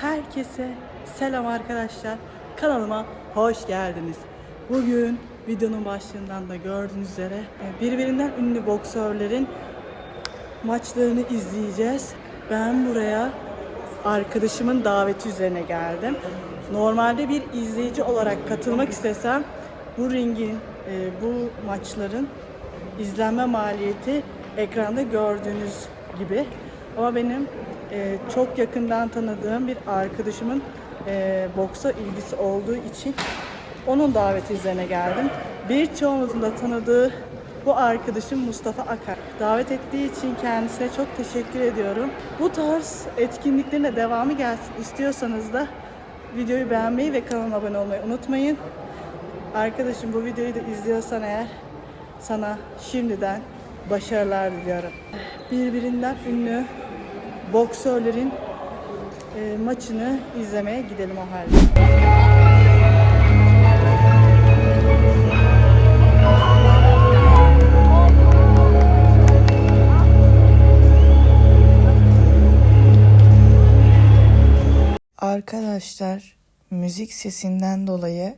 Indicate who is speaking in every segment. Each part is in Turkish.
Speaker 1: Herkese selam arkadaşlar. Kanalıma hoş geldiniz. Bugün videonun başlığından da gördüğünüz üzere e, birbirinden ünlü boksörlerin maçlarını izleyeceğiz. Ben buraya arkadaşımın daveti üzerine geldim. Normalde bir izleyici olarak katılmak istesem bu ringin, e, bu maçların izlenme maliyeti ekranda gördüğünüz gibi. Ama benim e, çok yakından tanıdığım bir arkadaşımın e, boksa ilgisi olduğu için onun daveti üzerine geldim. Birçoğumuzun da tanıdığı bu arkadaşım Mustafa Akar. Davet ettiği için kendisine çok teşekkür ediyorum. Bu tarz etkinliklerin de devamı gelsin istiyorsanız da videoyu beğenmeyi ve kanalıma abone olmayı unutmayın. Arkadaşım bu videoyu da izliyorsan eğer sana şimdiden başarılar diliyorum. Birbirinden ünlü boksörlerin e, maçını izlemeye gidelim o halde. Arkadaşlar müzik sesinden dolayı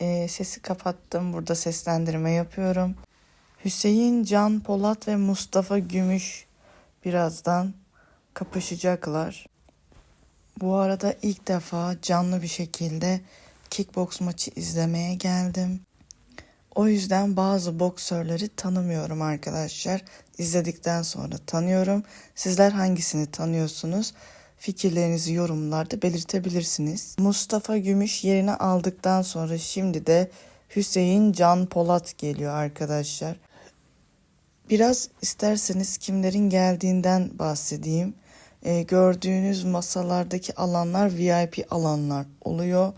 Speaker 1: e, sesi kapattım. Burada seslendirme yapıyorum. Hüseyin Can Polat ve Mustafa Gümüş birazdan kapışacaklar. Bu arada ilk defa canlı bir şekilde kickbox maçı izlemeye geldim. O yüzden bazı boksörleri tanımıyorum arkadaşlar. İzledikten sonra tanıyorum. Sizler hangisini tanıyorsunuz? Fikirlerinizi yorumlarda belirtebilirsiniz. Mustafa Gümüş yerini aldıktan sonra şimdi de Hüseyin Can Polat geliyor arkadaşlar. Biraz isterseniz kimlerin geldiğinden bahsedeyim. Ee, gördüğünüz masalardaki alanlar VIP alanlar oluyor.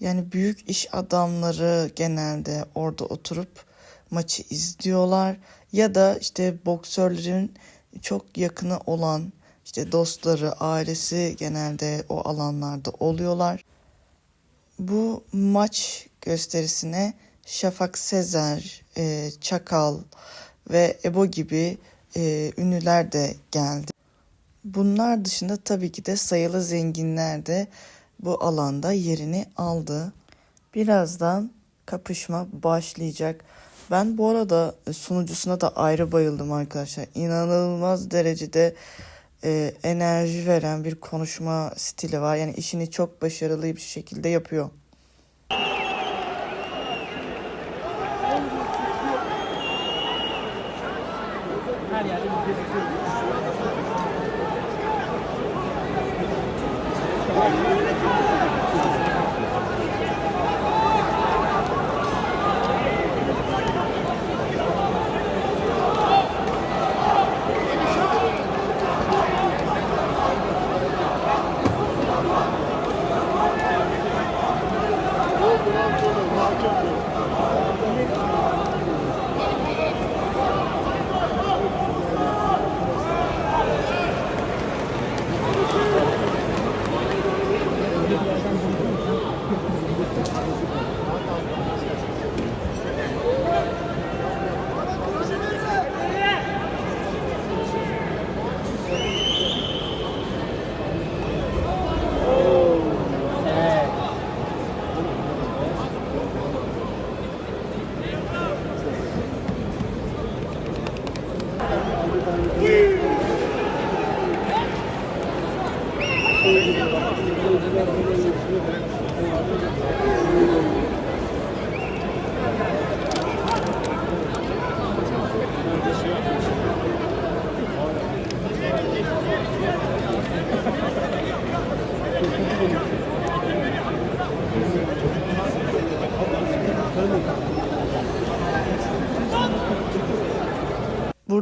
Speaker 1: Yani büyük iş adamları genelde orada oturup maçı izliyorlar ya da işte boksörlerin çok yakını olan işte dostları, ailesi genelde o alanlarda oluyorlar. Bu maç gösterisine Şafak Sezer, e, Çakal ve Ebo gibi e, ünlüler de geldi. Bunlar dışında tabii ki de sayılı zenginler de bu alanda yerini aldı. Birazdan kapışma başlayacak. Ben bu arada sunucusuna da ayrı bayıldım arkadaşlar. İnanılmaz derecede e, enerji veren bir konuşma stili var. Yani işini çok başarılı bir şekilde yapıyor.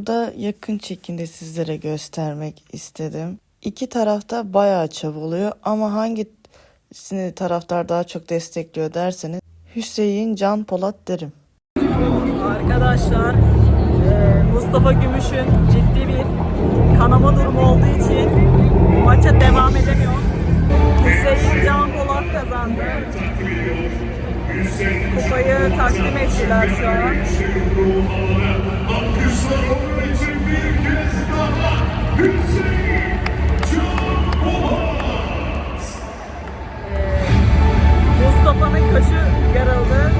Speaker 1: Burada yakın çekimde sizlere göstermek istedim. İki tarafta bayağı çabalıyor ama hangisini taraftar daha çok destekliyor derseniz Hüseyin Can Polat derim. Arkadaşlar e, Mustafa Gümüş'ün ciddi bir kanama durumu olduğu için maça devam edemiyor. Hüseyin Can Polat kazandı kupayı takdim ettiler şu an.
Speaker 2: Ee, Mustafa'nın kaşı yarıldı.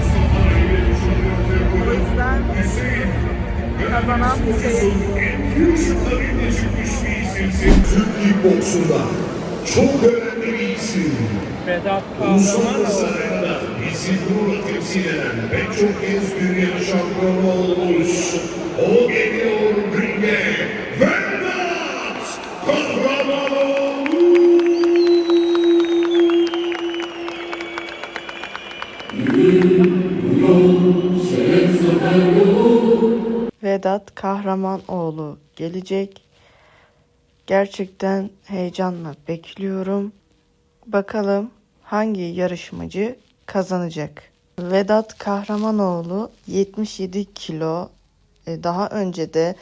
Speaker 2: O yüzden kazanan Hüseyin. Türk ilk boksunda çok önemli bir isim.
Speaker 3: Vedat Kahraman
Speaker 2: bizi gururla temsil eden pek çok kez dünya şampiyonu olmuş. O geliyor ringe Vedat Kahramanoğlu.
Speaker 1: Vedat Kahramanoğlu gelecek. Gerçekten heyecanla bekliyorum. Bakalım hangi yarışmacı kazanacak? Vedat Kahramanoğlu 77 kilo. E, Daha önce de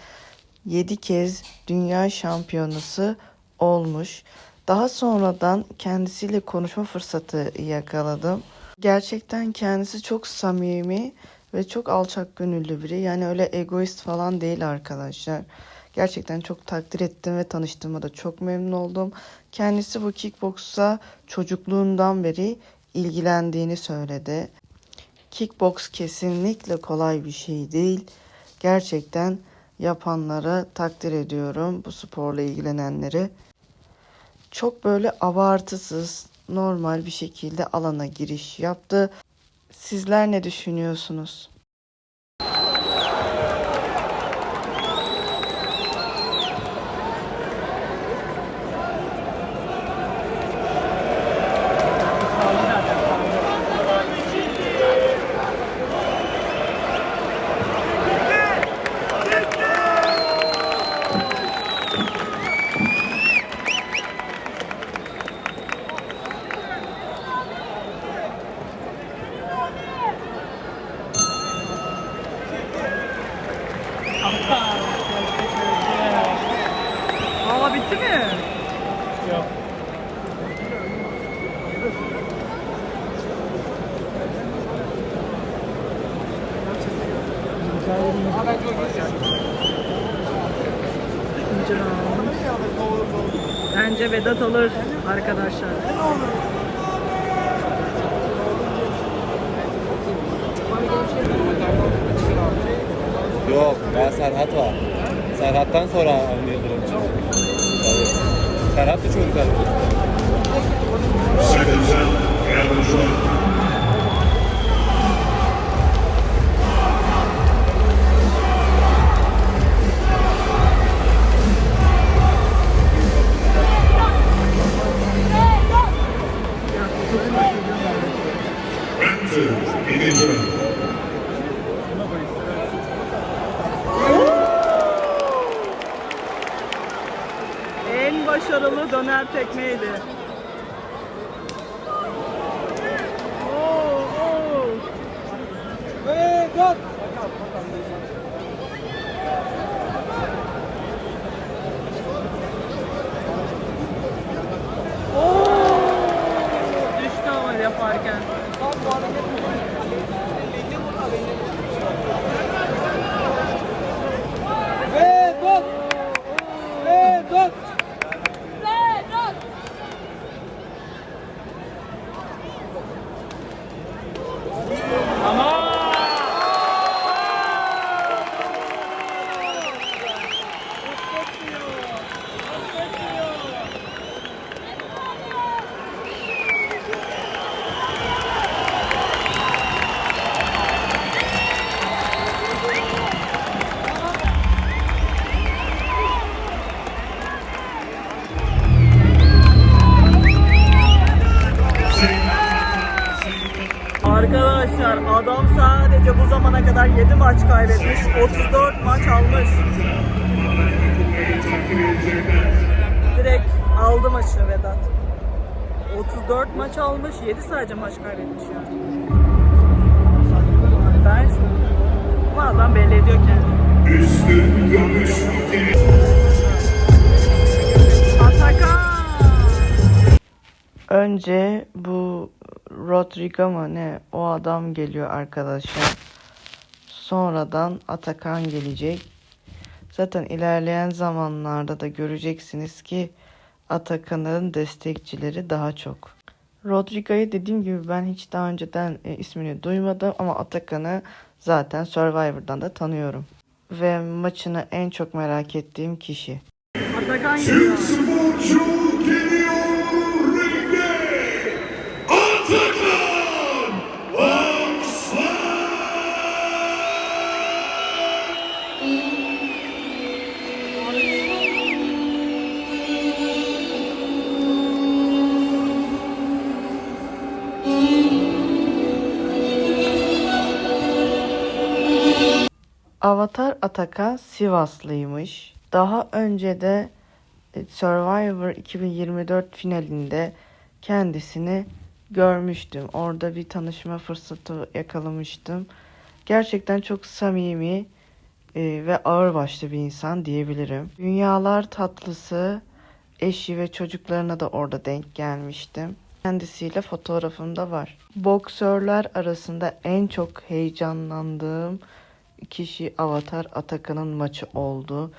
Speaker 1: 7 kez dünya şampiyonası olmuş. Daha sonradan kendisiyle konuşma fırsatı yakaladım. Gerçekten kendisi çok samimi ve çok alçak gönüllü biri. Yani öyle egoist falan değil arkadaşlar. Gerçekten çok takdir ettim ve tanıştığıma da çok memnun oldum. Kendisi bu kickboksa çocukluğundan beri ilgilendiğini söyledi. Kickbox kesinlikle kolay bir şey değil. Gerçekten yapanlara takdir ediyorum bu sporla ilgilenenleri. Çok böyle abartısız, normal bir şekilde alana giriş yaptı. Sizler ne düşünüyorsunuz?
Speaker 3: Bence Vedat alır arkadaşlar.
Speaker 4: Yok, daha Serhat var. Serhat'tan sonra Avni Yıldırım çıktı. Tabii. Serhat da çok güzel.
Speaker 3: En başarılı döner tekmeydi. Oo, oo. Oo! Düştü ama yaparken. Thank you. Maç kaybetmiş, 34 maç almış. Direkt aldı maçı Vedat. 34 maç almış, 7 sadece maç kaybetmiş yani. Ben adam belli ediyor kendini. Atakan!
Speaker 1: Önce bu Rodrigo mu ne o adam geliyor arkadaşlar. Sonradan Atakan gelecek. Zaten ilerleyen zamanlarda da göreceksiniz ki Atakan'ın destekçileri daha çok. Rodrigo'yu dediğim gibi ben hiç daha önceden e, ismini duymadım ama Atakan'ı zaten Survivor'dan da tanıyorum. Ve maçını en çok merak ettiğim kişi.
Speaker 3: Atakan geliyor.
Speaker 1: Atakan Sivaslıymış. Daha önce de e, Survivor 2024 finalinde kendisini görmüştüm. Orada bir tanışma fırsatı yakalamıştım. Gerçekten çok samimi e, ve ağırbaşlı bir insan diyebilirim. Dünyalar tatlısı eşi ve çocuklarına da orada denk gelmiştim. Kendisiyle fotoğrafım da var. Boksörler arasında en çok heyecanlandığım kişi Avatar Atakan'ın maçı oldu.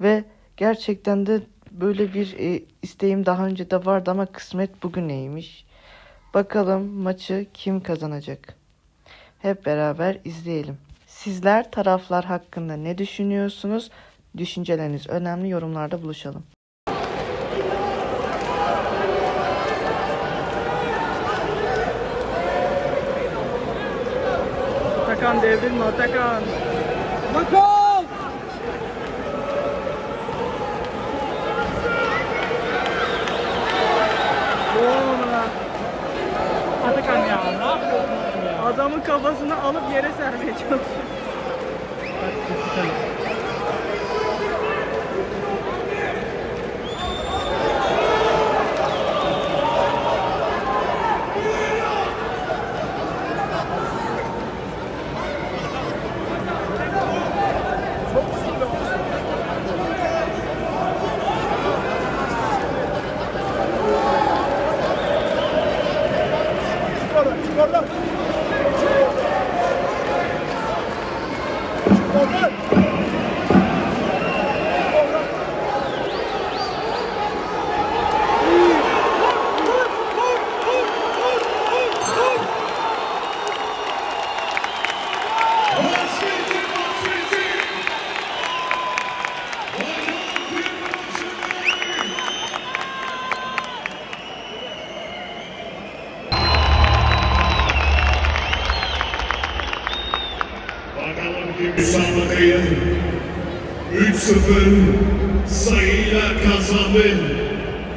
Speaker 1: Ve gerçekten de böyle bir e, isteğim daha önce de vardı ama kısmet bugüneymiş. Bakalım maçı kim kazanacak? Hep beraber izleyelim. Sizler taraflar hakkında ne düşünüyorsunuz? Düşünceleriniz önemli yorumlarda buluşalım.
Speaker 3: Atakan devrilme Atakan. Lan. Atakan ya ne yapıyorsun ya? Adamın kafasını alıp yere sermeye çalışıyor.
Speaker 2: Guarda! Müsabakayı 3-0 sayıyla kazandı.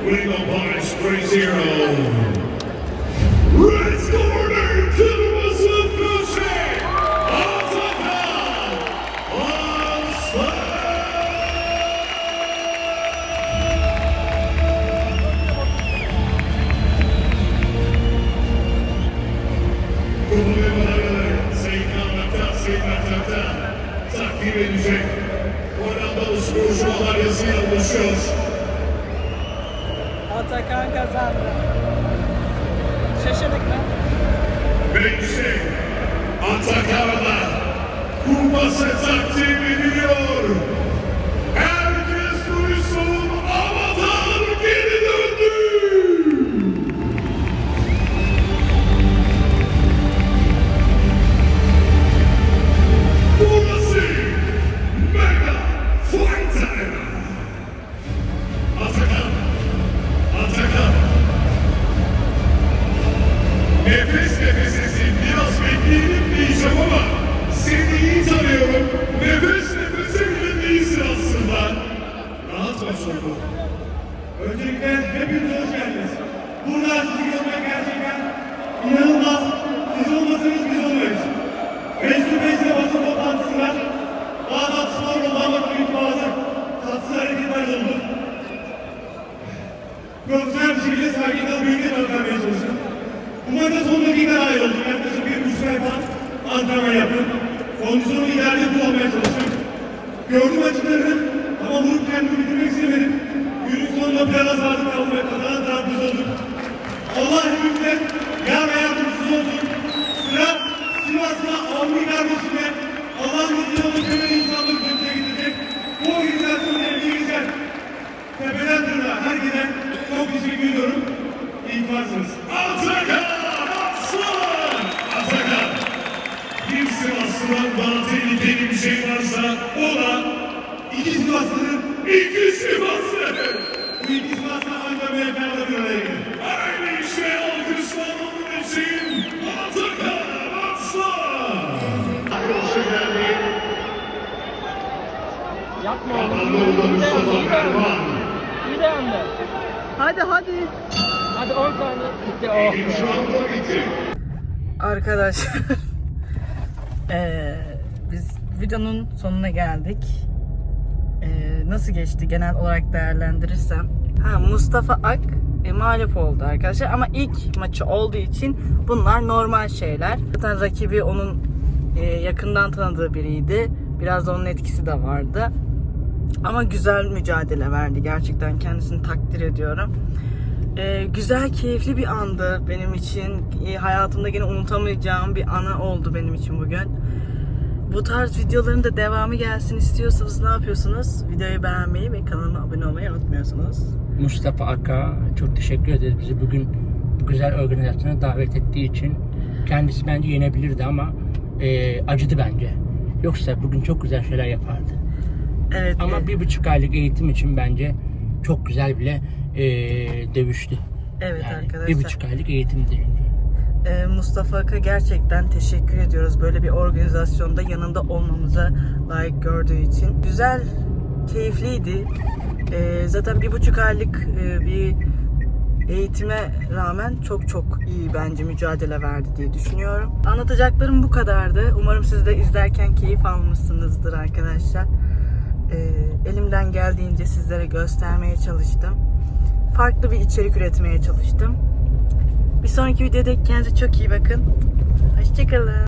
Speaker 2: Winning points 3-0. Red Corner Kırmızı Köşe Atakan Aslan Kupa ve Mert'ten takdim edecek. Hollandalı sporcu madalyasıyla buluşuyor.
Speaker 3: Atakan kazandı. Şaşırdık mı?
Speaker 2: Ve işte Atakan'a kupası takdim ediliyor.
Speaker 5: Dakika dahil oldum. Yaklaşık bir buçuk ay falan antrenman yaptım. Kondisyonu ileride kullanmaya çalıştım. Gördüm açıklarını ama vurup kendimi bitirmek istemedim. Günün sonunda biraz azaldım kaldım ve kazanan tarafımız olduk. Allah hepimize yar ve yardımcısız olsun. Sıra Sivas'ta Avni kardeşime Allah'ın izniyle onu temel insanlık ülkesine gidecek. Bu organizasyonu emeğinizden tepeden tırnağa herkese çok teşekkür ediyorum. İyi ki varsınız.
Speaker 2: Atakan Aslan! Atakan! Bir Sivaslı'dan daha tehlikeli bir şey varsa o da
Speaker 5: İki Sivaslı'nın
Speaker 2: iki Sivaslı.
Speaker 5: bu iki Sivas'ta ancak MHP'de bir araya gelir.
Speaker 2: İşte alkışlar onun için Atakan Aslan! Arkadaşı geldi.
Speaker 3: Yapma oğlum.
Speaker 2: Mustafa Pervan.
Speaker 3: İyi de yandı. Hadi hadi. Hadi 10 saniye. Arkadaşlar biz videonun sonuna geldik. Nasıl geçti genel olarak değerlendirirsem. Ha, Mustafa Ak e, mağlup oldu arkadaşlar ama ilk maçı olduğu için bunlar normal şeyler. Zaten rakibi onun e, yakından tanıdığı biriydi. Biraz da onun etkisi de vardı. Ama güzel mücadele verdi. Gerçekten kendisini takdir ediyorum. Ee, güzel, keyifli bir andı benim için. Ee, hayatımda yine unutamayacağım bir anı oldu benim için bugün. Bu tarz videoların da devamı gelsin istiyorsanız ne yapıyorsunuz? Videoyu beğenmeyi ve kanalıma abone olmayı unutmuyorsunuz.
Speaker 6: Mustafa Aka çok teşekkür ederiz bizi bugün bu güzel organizasyona davet ettiği için. Kendisi bence yenebilirdi ama e, acıdı bence. Yoksa bugün çok güzel şeyler yapardı.
Speaker 3: Evet.
Speaker 6: Ama
Speaker 3: e,
Speaker 6: bir buçuk aylık eğitim için bence çok güzel bile e, dövüştü.
Speaker 3: evet
Speaker 6: Yani
Speaker 3: arkadaşlar.
Speaker 6: bir buçuk aylık eğitimdi çünkü.
Speaker 3: Ee, Mustafa Ak'a gerçekten teşekkür ediyoruz. Böyle bir organizasyonda yanında olmamıza layık gördüğü için. Güzel, keyifliydi. Ee, zaten bir buçuk aylık e, bir eğitime rağmen çok çok iyi bence mücadele verdi diye düşünüyorum. Anlatacaklarım bu kadardı. Umarım siz de izlerken keyif almışsınızdır arkadaşlar. Ee, elimden geldiğince sizlere göstermeye çalıştım. Farklı bir içerik üretmeye çalıştım. Bir sonraki videoda kendinize çok iyi bakın. Hoşçakalın.